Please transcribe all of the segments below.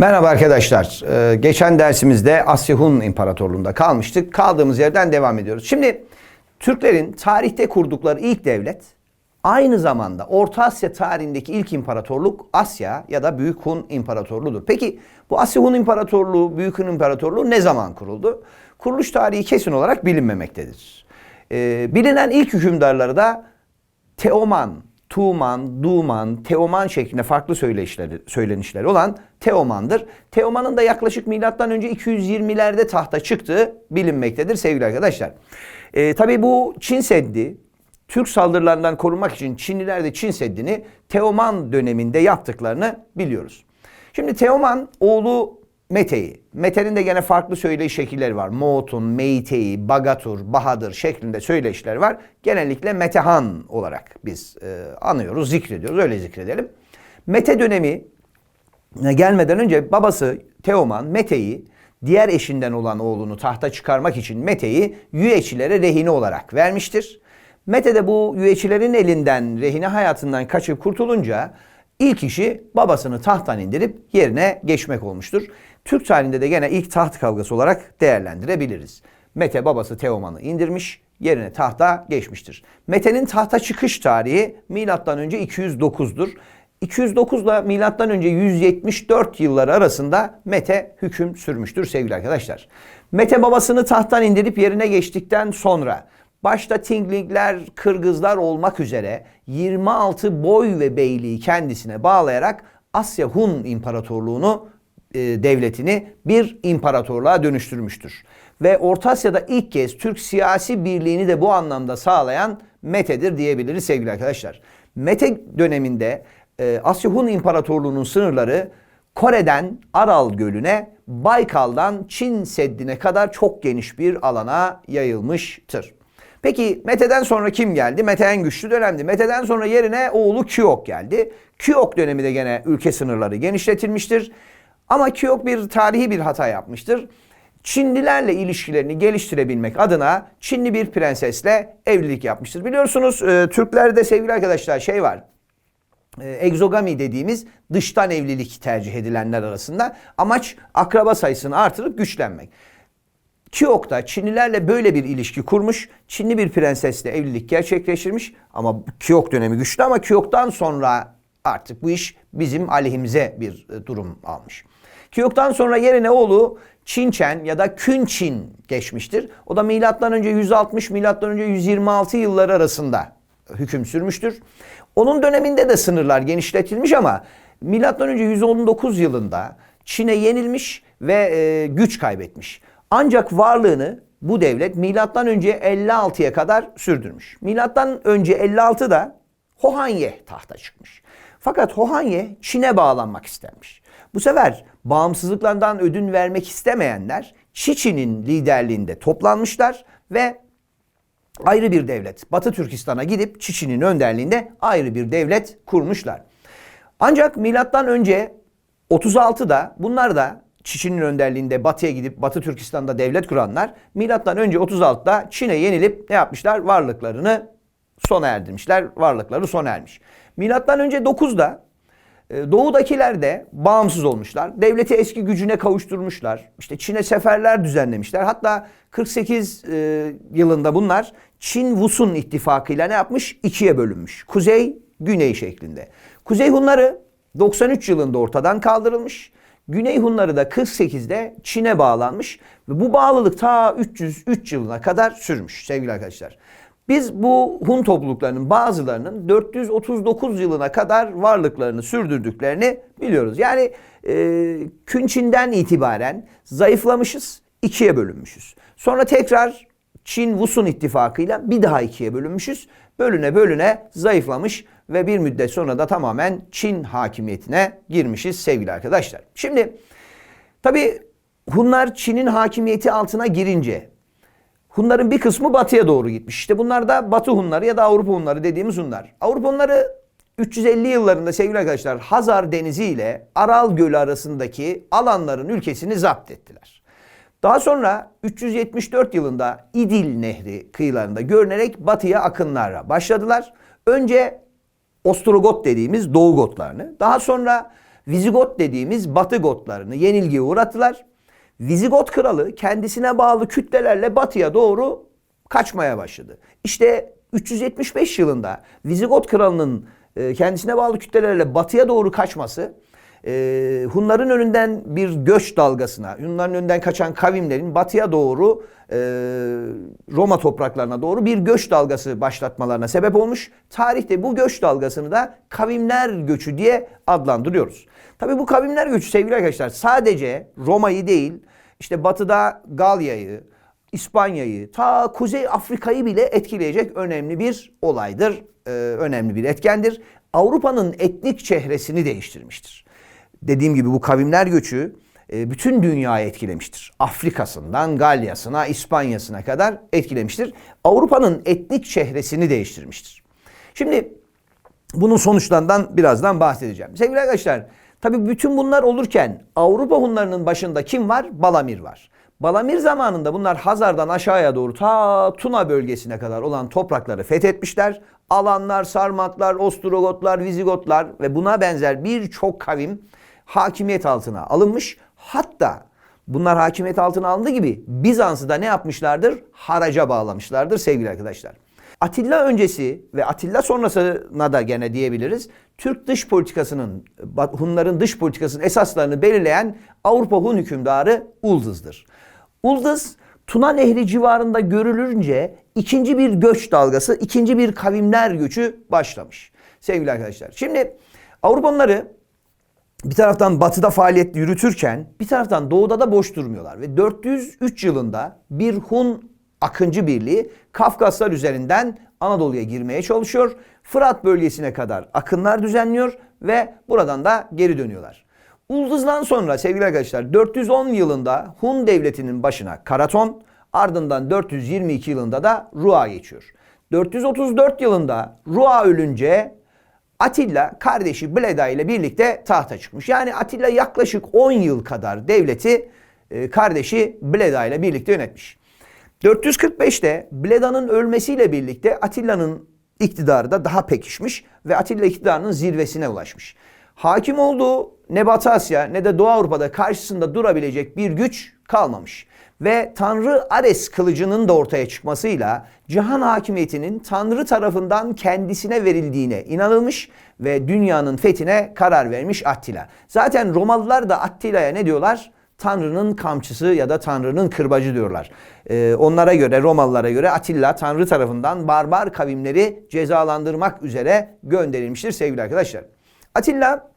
Merhaba arkadaşlar. Ee, geçen dersimizde Asya Hun İmparatorluğu'nda kalmıştık. Kaldığımız yerden devam ediyoruz. Şimdi Türklerin tarihte kurdukları ilk devlet aynı zamanda Orta Asya tarihindeki ilk imparatorluk Asya ya da Büyük Hun İmparatorluğu'dur. Peki bu Asya Hun İmparatorluğu, Büyük Hun İmparatorluğu ne zaman kuruldu? Kuruluş tarihi kesin olarak bilinmemektedir. Ee, bilinen ilk hükümdarları da Teoman, Tuğman, Duman, Teoman şeklinde farklı söyleşleri, söylenişleri olan Teoman'dır. Teoman'ın da yaklaşık milattan önce 220'lerde tahta çıktığı bilinmektedir sevgili arkadaşlar. Ee, tabii bu Çin Seddi Türk saldırılarından korunmak için Çinliler de Çin Seddi'ni Teoman döneminde yaptıklarını biliyoruz. Şimdi Teoman oğlu Mete'yi. Mete'nin de gene farklı söyleyiş şekilleri var. Moğutun, Meyte'yi, Bagatur, Bahadır şeklinde söyleşiler var. Genellikle Metehan olarak biz e, anıyoruz, zikrediyoruz. Öyle zikredelim. Mete dönemi gelmeden önce babası Teoman Mete'yi diğer eşinden olan oğlunu tahta çıkarmak için Mete'yi Yüeçilere rehine olarak vermiştir. Mete de bu Yüeçilerin elinden rehine hayatından kaçıp kurtulunca ilk işi babasını tahttan indirip yerine geçmek olmuştur. Türk tarihinde de gene ilk taht kavgası olarak değerlendirebiliriz. Mete babası Teoman'ı indirmiş, yerine tahta geçmiştir. Mete'nin tahta çıkış tarihi milattan önce 209'dur. 209 ile milattan önce 174 yılları arasında Mete hüküm sürmüştür sevgili arkadaşlar. Mete babasını tahttan indirip yerine geçtikten sonra başta Tinglingler, Kırgızlar olmak üzere 26 boy ve beyliği kendisine bağlayarak Asya Hun İmparatorluğunu e, devletini bir imparatorluğa dönüştürmüştür. Ve Orta Asya'da ilk kez Türk siyasi birliğini de bu anlamda sağlayan Mete'dir diyebiliriz sevgili arkadaşlar. Mete döneminde e, Asya Hun İmparatorluğu'nun sınırları Kore'den Aral Gölü'ne, Baykal'dan Çin Seddi'ne kadar çok geniş bir alana yayılmıştır. Peki Mete'den sonra kim geldi? Mete en güçlü dönemdi. Mete'den sonra yerine oğlu Kyok geldi. Kyok dönemi de gene ülke sınırları genişletilmiştir. Ama Kyok bir tarihi bir hata yapmıştır. Çinlilerle ilişkilerini geliştirebilmek adına Çinli bir prensesle evlilik yapmıştır. Biliyorsunuz e, Türklerde sevgili arkadaşlar şey var. E, egzogami dediğimiz dıştan evlilik tercih edilenler arasında amaç akraba sayısını artırıp güçlenmek. Kyok da Çinlilerle böyle bir ilişki kurmuş. Çinli bir prensesle evlilik gerçekleştirmiş. Ama Kyok dönemi güçlü ama Kyok'tan sonra artık bu iş bizim aleyhimize bir e, durum almış. Kyok'tan sonra yerine oğlu Çinçen ya da Künçin geçmiştir. O da milattan önce 160 milattan önce 126 yılları arasında hüküm sürmüştür. Onun döneminde de sınırlar genişletilmiş ama milattan önce 119 yılında Çin'e yenilmiş ve e, güç kaybetmiş. Ancak varlığını bu devlet milattan önce 56'ya kadar sürdürmüş. Milattan önce 56'da Hohanye tahta çıkmış. Fakat Hohanye Çin'e bağlanmak istenmiş. Bu sefer bağımsızlıklarından ödün vermek istemeyenler Çiçi'nin liderliğinde toplanmışlar ve ayrı bir devlet Batı Türkistan'a gidip Çiçi'nin önderliğinde ayrı bir devlet kurmuşlar. Ancak milattan önce 36'da bunlar da Çiçi'nin önderliğinde batıya gidip Batı Türkistan'da devlet kuranlar milattan önce 36'da Çin'e yenilip ne yapmışlar? Varlıklarını sona erdirmişler. Varlıkları sona ermiş. Milattan önce 9'da e, Doğudakiler de bağımsız olmuşlar. Devleti eski gücüne kavuşturmuşlar. İşte Çin'e seferler düzenlemişler. Hatta 48 e, yılında bunlar Çin Vusun ittifakıyla ne yapmış? İkiye bölünmüş. Kuzey, güney şeklinde. Kuzey Hunları 93 yılında ortadan kaldırılmış. Güney Hunları da 48'de Çin'e bağlanmış ve bu bağlılık ta 303 yılına kadar sürmüş sevgili arkadaşlar. Biz bu Hun topluluklarının bazılarının 439 yılına kadar varlıklarını sürdürdüklerini biliyoruz. Yani e, Künçin'den itibaren zayıflamışız, ikiye bölünmüşüz. Sonra tekrar Çin Vusun ittifakıyla bir daha ikiye bölünmüşüz. Bölüne bölüne zayıflamış ve bir müddet sonra da tamamen Çin hakimiyetine girmişiz sevgili arkadaşlar. Şimdi tabi Hunlar Çin'in hakimiyeti altına girince Hunların bir kısmı batıya doğru gitmiş. İşte bunlar da Batı Hunları ya da Avrupa Hunları dediğimiz Hunlar. Avrupa Hunları 350 yıllarında sevgili arkadaşlar Hazar Denizi ile Aral Gölü arasındaki alanların ülkesini zapt ettiler. Daha sonra 374 yılında İdil Nehri kıyılarında görünerek batıya akınlarla başladılar. Önce Ostrogot dediğimiz Doğu Gotlarını, daha sonra Vizigot dediğimiz Batı Gotlarını yenilgiye uğrattılar. Vizigot kralı kendisine bağlı kütlelerle batıya doğru kaçmaya başladı. İşte 375 yılında Vizigot kralının e, kendisine bağlı kütlelerle batıya doğru kaçması e, Hunların önünden bir göç dalgasına, Hunların önünden kaçan kavimlerin batıya doğru e, Roma topraklarına doğru bir göç dalgası başlatmalarına sebep olmuş. Tarihte bu göç dalgasını da kavimler göçü diye adlandırıyoruz. Tabi bu kavimler göçü sevgili arkadaşlar sadece Roma'yı değil, işte batıda Galya'yı, İspanya'yı, ta Kuzey Afrika'yı bile etkileyecek önemli bir olaydır, e, önemli bir etkendir. Avrupa'nın etnik çehresini değiştirmiştir. Dediğim gibi bu kavimler göçü e, bütün dünyayı etkilemiştir. Afrika'sından Galya'sına, İspanya'sına kadar etkilemiştir. Avrupa'nın etnik çehresini değiştirmiştir. Şimdi bunun sonuçlarından birazdan bahsedeceğim. Sevgili arkadaşlar, tabii bütün bunlar olurken Avrupa Hunlarının başında kim var? Balamir var. Balamir zamanında bunlar Hazar'dan aşağıya doğru ta Tuna bölgesine kadar olan toprakları fethetmişler. Alanlar, Sarmatlar, Ostrogotlar, Vizigotlar ve buna benzer birçok kavim hakimiyet altına alınmış. Hatta bunlar hakimiyet altına alındığı gibi Bizans'ı da ne yapmışlardır? Haraca bağlamışlardır sevgili arkadaşlar. Atilla öncesi ve Atilla sonrasına da gene diyebiliriz. Türk dış politikasının, Hunların dış politikasının esaslarını belirleyen Avrupa Hun hükümdarı Uldız'dır. Uldız Tuna Nehri civarında görülünce ikinci bir göç dalgası, ikinci bir kavimler göçü başlamış. Sevgili arkadaşlar. Şimdi Avrupalıları bir taraftan batıda faaliyet yürütürken bir taraftan doğuda da boş durmuyorlar. Ve 403 yılında bir Hun akıncı birliği Kafkaslar üzerinden Anadolu'ya girmeye çalışıyor. Fırat bölgesine kadar akınlar düzenliyor ve buradan da geri dönüyorlar. Ulduz'dan sonra sevgili arkadaşlar 410 yılında Hun devletinin başına Karaton ardından 422 yılında da Rua geçiyor. 434 yılında Rua ölünce Atilla kardeşi Bleda ile birlikte tahta çıkmış. Yani Atilla yaklaşık 10 yıl kadar devleti e, kardeşi Bleda ile birlikte yönetmiş. 445'te Bleda'nın ölmesiyle birlikte Atilla'nın iktidarı da daha pekişmiş ve Atilla iktidarının zirvesine ulaşmış. Hakim olduğu ne Batı Asya ne de Doğu Avrupa'da karşısında durabilecek bir güç kalmamış. Ve Tanrı Ares kılıcının da ortaya çıkmasıyla cihan hakimiyetinin Tanrı tarafından kendisine verildiğine inanılmış ve dünyanın fethine karar vermiş Attila. Zaten Romalılar da Attila'ya ne diyorlar? Tanrı'nın kamçısı ya da Tanrı'nın kırbacı diyorlar. Ee, onlara göre, Romalılara göre Atilla Tanrı tarafından barbar kavimleri cezalandırmak üzere gönderilmiştir sevgili arkadaşlar. Atilla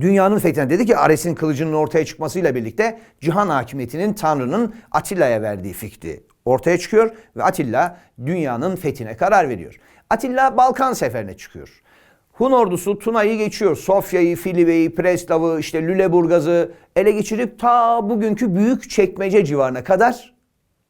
dünyanın fethine dedi ki Ares'in kılıcının ortaya çıkmasıyla birlikte cihan hakimiyetinin Tanrı'nın Atilla'ya verdiği fikri ortaya çıkıyor ve Atilla dünyanın fethine karar veriyor. Atilla Balkan seferine çıkıyor. Hun ordusu Tuna'yı geçiyor. Sofya'yı, Filibe'yi, Preslav'ı, işte Lüleburgaz'ı ele geçirip ta bugünkü büyük çekmece civarına kadar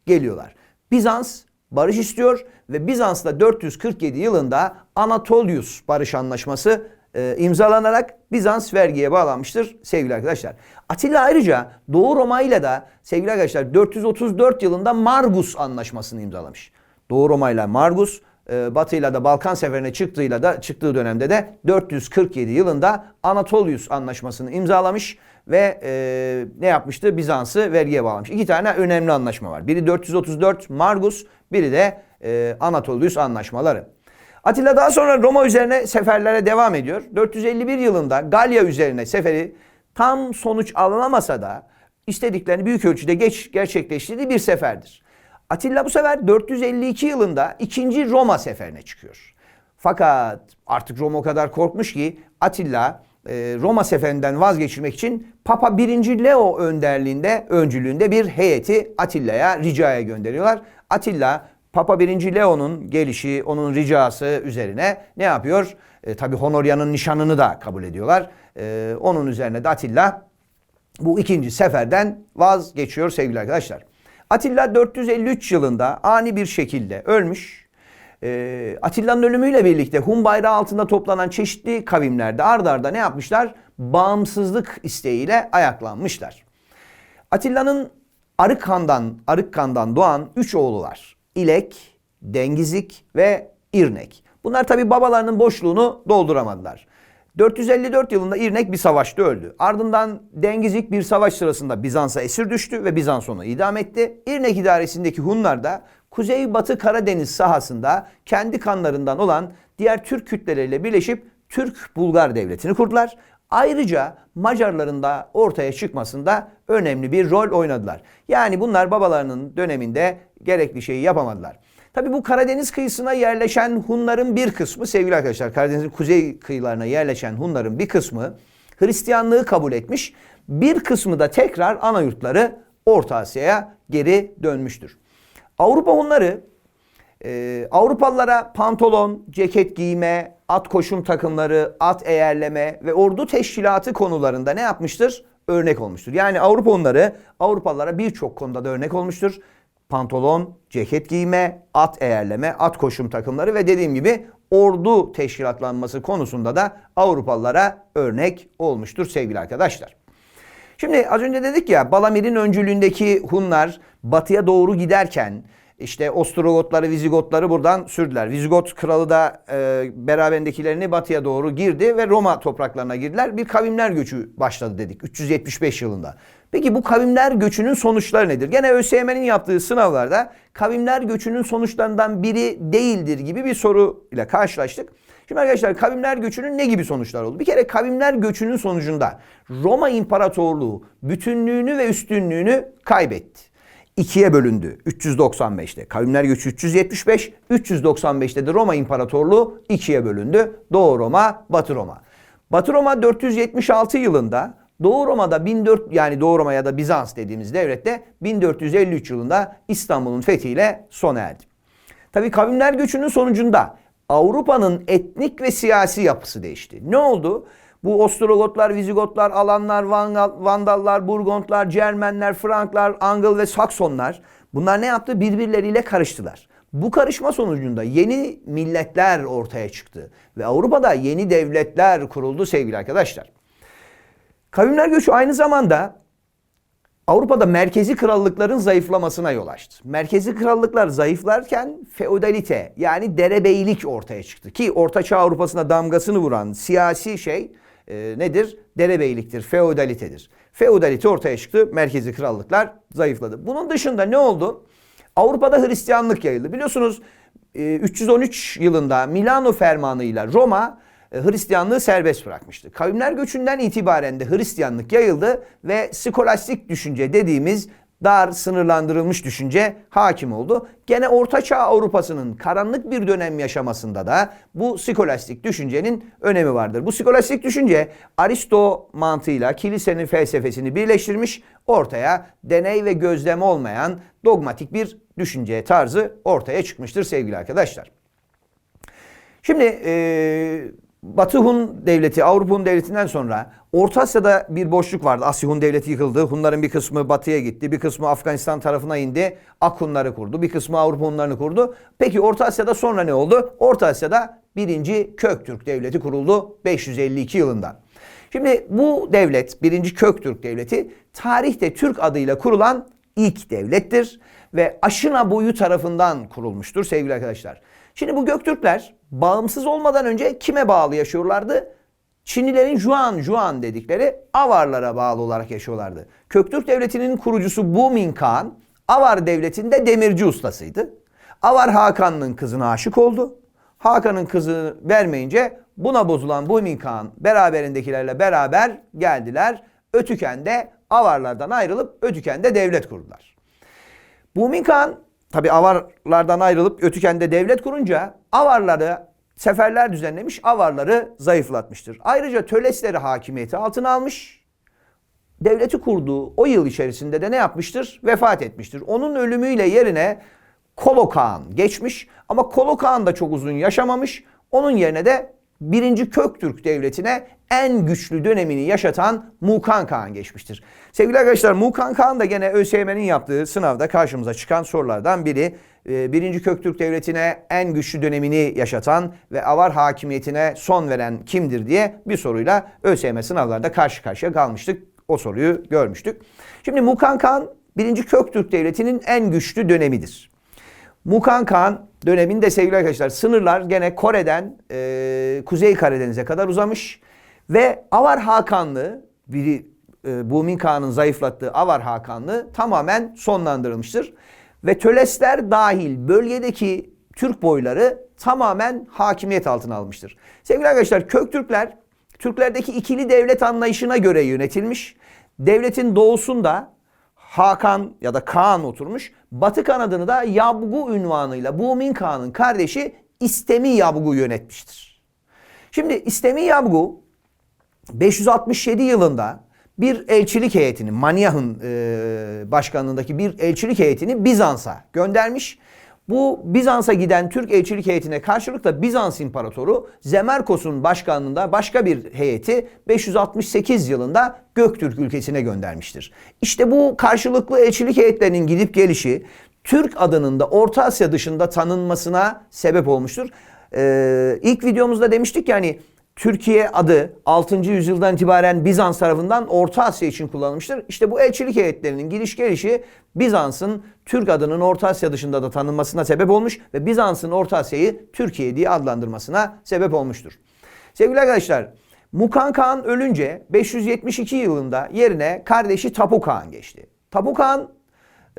geliyorlar. Bizans barış istiyor ve Bizans'la 447 yılında Anatolius Barış Anlaşması e, imzalanarak Bizans vergiye bağlanmıştır sevgili arkadaşlar. Atilla ayrıca Doğu Roma ile de sevgili arkadaşlar 434 yılında Margus Anlaşması'nı imzalamış. Doğu Roma ile Margus, e, Batı ile de Balkan seferine çıktığıyla da çıktığı dönemde de 447 yılında Anatolius Anlaşması'nı imzalamış ve e, ne yapmıştı? Bizans'ı vergiye bağlamış. İki tane önemli anlaşma var. Biri 434 Margus, biri de e, Anatolius anlaşmaları. Atilla daha sonra Roma üzerine seferlere devam ediyor. 451 yılında Galya üzerine seferi tam sonuç alınamasa da istediklerini büyük ölçüde geç gerçekleştirdiği bir seferdir. Atilla bu sefer 452 yılında 2. Roma seferine çıkıyor. Fakat artık Roma o kadar korkmuş ki Atilla e, Roma seferinden vazgeçirmek için Papa 1. Leo önderliğinde, öncülüğünde bir heyeti Atilla'ya ricaya gönderiyorlar. Atilla Papa 1. Leo'nun gelişi, onun ricası üzerine ne yapıyor? E, Tabi Honoria'nın nişanını da kabul ediyorlar. E, onun üzerine de Atilla bu ikinci seferden vazgeçiyor sevgili arkadaşlar. Atilla 453 yılında ani bir şekilde ölmüş. E, Atilla'nın ölümüyle birlikte Hun bayrağı altında toplanan çeşitli kavimlerde ard arda ne yapmışlar? Bağımsızlık isteğiyle ayaklanmışlar. Atilla'nın Arıkhan'dan, Arıkhan'dan doğan üç oğlu var. İlek, Dengizik ve İrnek. Bunlar tabi babalarının boşluğunu dolduramadılar. 454 yılında İrnek bir savaşta öldü. Ardından Dengizik bir savaş sırasında Bizans'a esir düştü ve Bizans onu idam etti. İrnek idaresindeki Hunlar da Kuzey-Batı Karadeniz sahasında kendi kanlarından olan diğer Türk kütleleriyle birleşip Türk-Bulgar devletini kurdular. Ayrıca Macarların da ortaya çıkmasında önemli bir rol oynadılar. Yani bunlar babalarının döneminde gerekli şeyi yapamadılar. Tabi bu Karadeniz kıyısına yerleşen Hunların bir kısmı sevgili arkadaşlar Karadeniz'in kuzey kıyılarına yerleşen Hunların bir kısmı Hristiyanlığı kabul etmiş. Bir kısmı da tekrar ana yurtları Orta Asya'ya geri dönmüştür. Avrupa Hunları e, Avrupalılara pantolon, ceket giyme, at koşum takımları, at eğerleme ve ordu teşkilatı konularında ne yapmıştır? Örnek olmuştur. Yani Avrupa Hunları Avrupalılara birçok konuda da örnek olmuştur. Pantolon, ceket giyme, at eğerleme, at koşum takımları ve dediğim gibi ordu teşkilatlanması konusunda da Avrupalılara örnek olmuştur sevgili arkadaşlar. Şimdi az önce dedik ya Balamir'in öncülüğündeki Hunlar batıya doğru giderken işte Ostrogotları, Vizigotları buradan sürdüler. Vizigot kralı da e, beraberindekilerini batıya doğru girdi ve Roma topraklarına girdiler. Bir kavimler göçü başladı dedik 375 yılında. Peki bu kavimler göçünün sonuçları nedir? Gene ÖSYM'nin yaptığı sınavlarda kavimler göçünün sonuçlarından biri değildir gibi bir soru ile karşılaştık. Şimdi arkadaşlar kavimler göçünün ne gibi sonuçlar oldu? Bir kere kavimler göçünün sonucunda Roma İmparatorluğu bütünlüğünü ve üstünlüğünü kaybetti. İkiye bölündü 395'te. Kavimler göçü 375, 395'te de Roma İmparatorluğu ikiye bölündü. Doğu Roma, Batı Roma. Batı Roma 476 yılında Doğu Roma'da 14 yani Doğu Roma ya da Bizans dediğimiz devlette 1453 yılında İstanbul'un fethiyle sona erdi. Tabii kavimler göçünün sonucunda Avrupa'nın etnik ve siyasi yapısı değişti. Ne oldu? Bu Ostrogotlar, Vizigotlar, Alanlar, Vandallar, Burgontlar, Cermenler, Franklar, Angl ve Saksonlar bunlar ne yaptı? Birbirleriyle karıştılar. Bu karışma sonucunda yeni milletler ortaya çıktı ve Avrupa'da yeni devletler kuruldu sevgili arkadaşlar. Kavimler göçü aynı zamanda Avrupa'da merkezi krallıkların zayıflamasına yol açtı. Merkezi krallıklar zayıflarken feodalite yani derebeylik ortaya çıktı. Ki Ortaçağ Avrupa'sına damgasını vuran siyasi şey e, nedir? Derebeyliktir, feodalitedir. Feodalite ortaya çıktı, merkezi krallıklar zayıfladı. Bunun dışında ne oldu? Avrupa'da Hristiyanlık yayıldı. Biliyorsunuz e, 313 yılında Milano fermanıyla Roma Hristiyanlığı serbest bırakmıştı. Kavimler göçünden itibaren de Hristiyanlık yayıldı ve skolastik düşünce dediğimiz dar sınırlandırılmış düşünce hakim oldu. Gene Ortaçağ Avrupa'sının karanlık bir dönem yaşamasında da bu skolastik düşüncenin önemi vardır. Bu skolastik düşünce Aristo mantığıyla kilisenin felsefesini birleştirmiş, ortaya deney ve gözlem olmayan dogmatik bir düşünce tarzı ortaya çıkmıştır sevgili arkadaşlar. Şimdi e, Batı Hun devleti, Avrupa Hun devletinden sonra Orta Asya'da bir boşluk vardı. Asya Hun devleti yıkıldı. Hunların bir kısmı batıya gitti. Bir kısmı Afganistan tarafına indi. Ak Hunları kurdu. Bir kısmı Avrupa Hunlarını kurdu. Peki Orta Asya'da sonra ne oldu? Orta Asya'da birinci Köktürk devleti kuruldu 552 yılında. Şimdi bu devlet, birinci Köktürk devleti tarihte Türk adıyla kurulan ilk devlettir ve Aşina boyu tarafından kurulmuştur sevgili arkadaşlar. Şimdi bu Göktürkler bağımsız olmadan önce kime bağlı yaşıyorlardı? Çinlilerin Juan Juan dedikleri Avarlara bağlı olarak yaşıyorlardı. Köktürk Devleti'nin kurucusu Bu Min Kağan Avar Devleti'nde demirci ustasıydı. Avar Hakan'ın kızına aşık oldu. Hakan'ın kızını vermeyince buna bozulan Bu Min Kağan beraberindekilerle beraber geldiler. Ötüken'de Avarlardan ayrılıp Ötüken'de devlet kurdular. Bu Min Kağan tabi Avarlardan ayrılıp Ötüken'de devlet kurunca Avarları seferler düzenlemiş, Avarları zayıflatmıştır. Ayrıca Tölesleri hakimiyeti altına almış. Devleti kurduğu o yıl içerisinde de ne yapmıştır? Vefat etmiştir. Onun ölümüyle yerine Kolo geçmiş ama Kolo da çok uzun yaşamamış. Onun yerine de birinci Köktürk Devleti'ne en güçlü dönemini yaşatan Mukan Kağan geçmiştir. Sevgili arkadaşlar Mukan Kağan da gene ÖSYM'nin yaptığı sınavda karşımıza çıkan sorulardan biri. Ee, birinci Köktürk Devleti'ne en güçlü dönemini yaşatan ve Avar hakimiyetine son veren kimdir diye bir soruyla ÖSYM sınavlarda karşı karşıya kalmıştık. O soruyu görmüştük. Şimdi Mukan Kağan birinci Köktürk Devleti'nin en güçlü dönemidir. Mukan Kağan döneminde sevgili arkadaşlar sınırlar gene Kore'den e, Kuzey Karadeniz'e kadar uzamış. Ve Avar Hakanlığı biri e, Bumin Kağan'ın zayıflattığı Avar Hakanlığı tamamen sonlandırılmıştır. Ve Tölesler dahil bölgedeki Türk boyları tamamen hakimiyet altına almıştır. Sevgili arkadaşlar Köktürkler Türklerdeki ikili devlet anlayışına göre yönetilmiş. Devletin doğusunda Hakan ya da Kaan oturmuş. Batı kanadını da Yabgu ünvanıyla Bumin Kağan'ın kardeşi İstemi Yabgu yönetmiştir. Şimdi İstemi Yabgu 567 yılında bir elçilik heyetini, Manyah'ın e, başkanlığındaki bir elçilik heyetini Bizans'a göndermiş. Bu Bizans'a giden Türk elçilik heyetine karşılık da Bizans İmparatoru Zemerkos'un başkanlığında başka bir heyeti 568 yılında Göktürk ülkesine göndermiştir. İşte bu karşılıklı elçilik heyetlerinin gidip gelişi Türk adının da Orta Asya dışında tanınmasına sebep olmuştur. Ee, ilk videomuzda demiştik yani Türkiye adı 6. yüzyıldan itibaren Bizans tarafından Orta Asya için kullanılmıştır. İşte bu elçilik heyetlerinin giriş gelişi Bizans'ın Türk adının Orta Asya dışında da tanınmasına sebep olmuş ve Bizans'ın Orta Asya'yı Türkiye diye adlandırmasına sebep olmuştur. Sevgili arkadaşlar, Mukan Kağan ölünce 572 yılında yerine kardeşi Tapu Kağan geçti. Tapu Kağan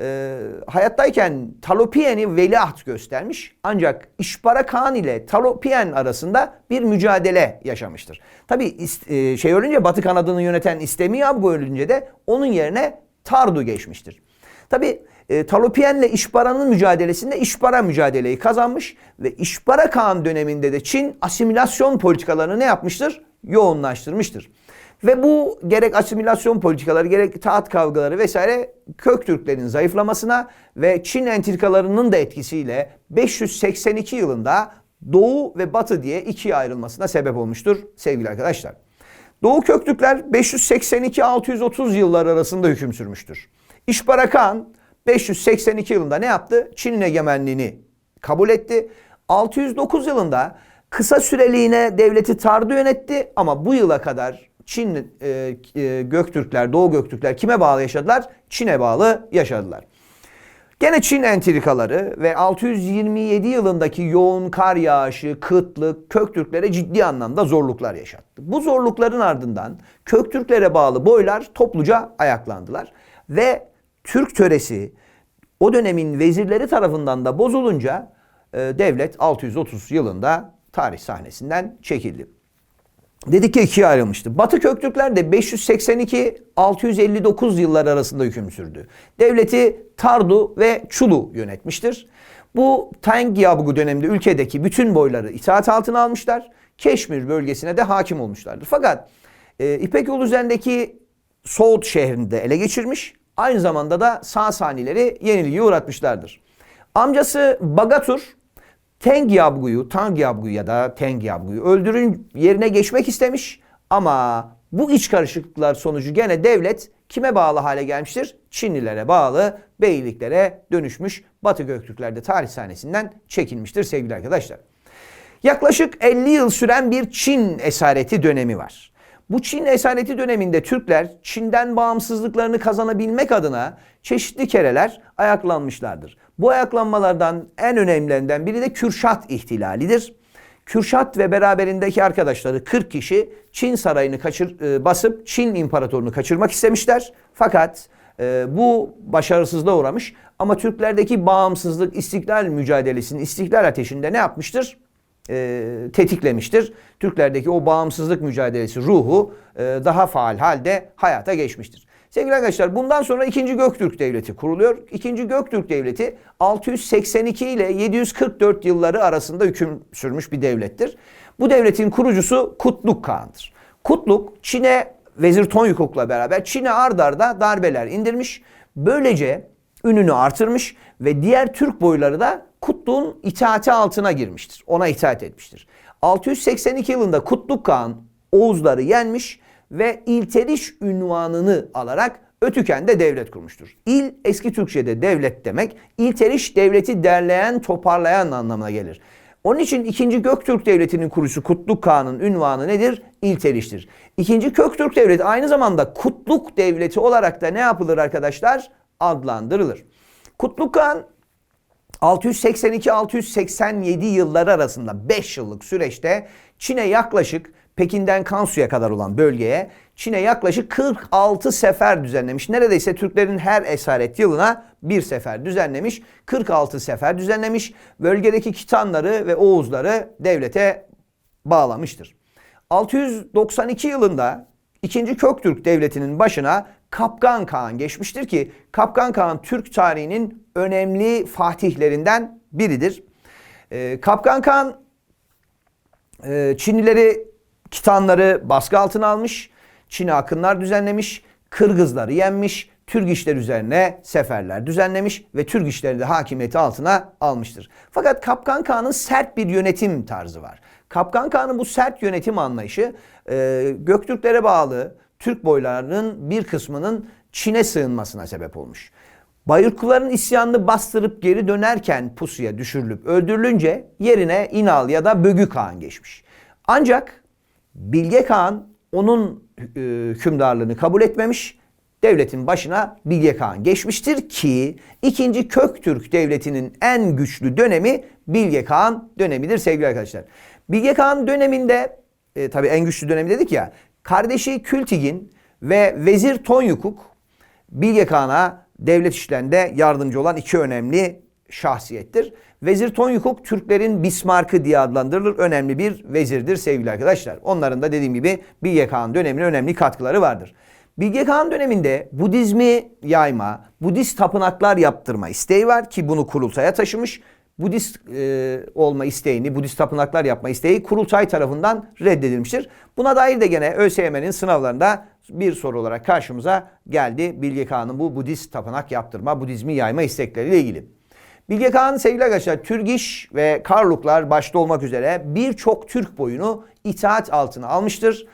e, hayattayken Talopiyen'i veliaht göstermiş. Ancak İşbara Kağan ile Talopiyen arasında bir mücadele yaşamıştır. Tabi e, şey ölünce Batı kanadını yöneten İstemiyabu ölünce de onun yerine Tardu geçmiştir. Tabi e, Talopiyen ile İşbara'nın mücadelesinde İşbara mücadeleyi kazanmış ve İşbara Kağan döneminde de Çin asimilasyon politikalarını ne yapmıştır? Yoğunlaştırmıştır. Ve bu gerek asimilasyon politikaları gerek taat kavgaları vesaire Köktürklerin zayıflamasına ve Çin entrikalarının da etkisiyle 582 yılında Doğu ve Batı diye ikiye ayrılmasına sebep olmuştur sevgili arkadaşlar. Doğu Köktürkler 582-630 yıllar arasında hüküm sürmüştür. İşbarakan 582 yılında ne yaptı? Çin'in egemenliğini kabul etti. 609 yılında kısa süreliğine devleti Tardu yönetti ama bu yıla kadar Çin e, e, Göktürkler, Doğu Göktürkler kime bağlı yaşadılar? Çin'e bağlı yaşadılar. Gene Çin entrikaları ve 627 yılındaki yoğun kar yağışı, kıtlık Köktürklere ciddi anlamda zorluklar yaşattı. Bu zorlukların ardından Köktürklere bağlı boylar topluca ayaklandılar ve Türk töresi o dönemin vezirleri tarafından da bozulunca e, devlet 630 yılında tarih sahnesinden çekildi. Dedik ki ikiye ayrılmıştı. Batı Köktürkler de 582-659 yıllar arasında hüküm sürdü. Devleti Tardu ve Çulu yönetmiştir. Bu Tang Yabgu döneminde ülkedeki bütün boyları itaat altına almışlar. Keşmir bölgesine de hakim olmuşlardır. Fakat e, İpek yolu üzerindeki Soğut şehrini de ele geçirmiş. Aynı zamanda da Sasanileri yenilgiye uğratmışlardır. Amcası Bagatur Teng Yabgu'yu, Tang Yabgu ya da Teng Yabgu'yu öldürün yerine geçmek istemiş ama bu iç karışıklıklar sonucu gene devlet kime bağlı hale gelmiştir? Çinlilere bağlı beyliklere dönüşmüş. Batı Göktürkler de tarih sahnesinden çekilmiştir sevgili arkadaşlar. Yaklaşık 50 yıl süren bir Çin esareti dönemi var. Bu Çin esareti döneminde Türkler Çin'den bağımsızlıklarını kazanabilmek adına çeşitli kereler ayaklanmışlardır. Bu ayaklanmalardan en önemlilerinden biri de Kürşat ihtilalidir. Kürşat ve beraberindeki arkadaşları 40 kişi Çin sarayını kaçır, e, basıp Çin imparatorunu kaçırmak istemişler. Fakat e, bu başarısızlığa uğramış. Ama Türklerdeki bağımsızlık, istiklal mücadelesinin, istiklal ateşinde ne yapmıştır? E, tetiklemiştir. Türklerdeki o bağımsızlık mücadelesi ruhu e, daha faal halde hayata geçmiştir. Sevgili arkadaşlar bundan sonra 2. Göktürk Devleti kuruluyor. 2. Göktürk Devleti 682 ile 744 yılları arasında hüküm sürmüş bir devlettir. Bu devletin kurucusu Kutluk Kağan'dır. Kutluk Çin'e Vezir Tonyukok'la beraber Çin'e ard arda darbeler indirmiş. Böylece ününü artırmış ve diğer Türk boyları da Kutluk'un itaati altına girmiştir. Ona itaat etmiştir. 682 yılında Kutluk Kağan Oğuzları yenmiş ve İlteriş ünvanını alarak Ötüken'de devlet kurmuştur. İl eski Türkçe'de devlet demek. İlteriş devleti derleyen, toparlayan anlamına gelir. Onun için 2. Göktürk Devleti'nin kurucusu Kutluk Kağan'ın ünvanı nedir? İlteriş'tir. 2. Köktürk Devleti aynı zamanda Kutluk Devleti olarak da ne yapılır arkadaşlar? Adlandırılır. Kutluk Kağan 682-687 yılları arasında 5 yıllık süreçte Çin'e yaklaşık Pekin'den Kansu'ya kadar olan bölgeye Çin'e yaklaşık 46 sefer düzenlemiş. Neredeyse Türklerin her esaret yılına bir sefer düzenlemiş. 46 sefer düzenlemiş. Bölgedeki Kitanları ve Oğuzları devlete bağlamıştır. 692 yılında 2. Köktürk Devleti'nin başına Kapkan Kağan geçmiştir ki Kapkan Kağan Türk tarihinin önemli fatihlerinden biridir. Ee, Kapkan Kağan e, Çinlileri, Kitanları baskı altına almış, Çin'e akınlar düzenlemiş, Kırgızları yenmiş, Türk işler üzerine seferler düzenlemiş ve Türk işleri de hakimiyeti altına almıştır. Fakat Kapkan Kağan'ın sert bir yönetim tarzı var. Kapkan Kağan'ın bu sert yönetim anlayışı e, Göktürklere bağlı Türk boylarının bir kısmının Çin'e sığınmasına sebep olmuş. Bayırkuların isyanını bastırıp geri dönerken pusuya düşürülüp öldürülünce yerine İnal ya da Bögü Kağan geçmiş. Ancak Bilge Kağan onun e, hükümdarlığını kabul etmemiş. Devletin başına Bilge Kağan geçmiştir ki 2. Köktürk Devleti'nin en güçlü dönemi Bilge Kağan dönemidir sevgili arkadaşlar. Bilge Kağan döneminde e, tabii en güçlü dönemi dedik ya kardeşi Kültigin ve Vezir Tonyukuk Bilge Kağan'a devlet işlerinde yardımcı olan iki önemli şahsiyettir. Vezir Tonyukuk Türklerin Bismarck'ı diye adlandırılır. Önemli bir vezirdir sevgili arkadaşlar. Onların da dediğim gibi Bilge Kağan dönemine önemli katkıları vardır. Bilge Kağan döneminde Budizmi yayma, Budist tapınaklar yaptırma isteği var ki bunu kurultaya taşımış. Budist e, olma isteğini, Budist tapınaklar yapma isteği kurultay tarafından reddedilmiştir. Buna dair de gene ÖSYM'nin sınavlarında bir soru olarak karşımıza geldi. Bilge Kağan'ın bu Budist tapınak yaptırma, Budizmi yayma istekleriyle ilgili. Bilge Kağan sevgili arkadaşlar Türgiş ve Karluklar başta olmak üzere birçok Türk boyunu itaat altına almıştır.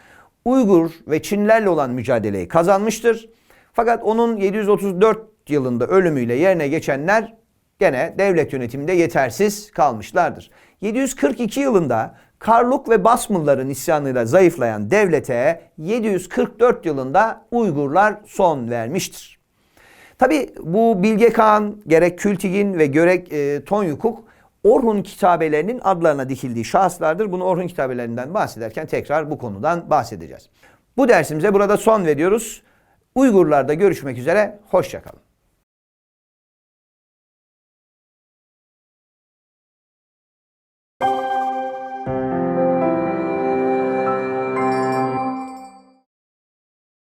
Uygur ve Çinlerle olan mücadeleyi kazanmıştır. Fakat onun 734 yılında ölümüyle yerine geçenler gene devlet yönetiminde yetersiz kalmışlardır. 742 yılında Karluk ve Basmılların isyanıyla zayıflayan devlete 744 yılında Uygurlar son vermiştir. Tabi bu Bilge Kağan, gerek Kültigin ve gerek e, Tonyukuk Orhun kitabelerinin adlarına dikildiği şahıslardır. Bunu Orhun kitabelerinden bahsederken tekrar bu konudan bahsedeceğiz. Bu dersimize burada son veriyoruz. Uygurlarda görüşmek üzere, hoşçakalın.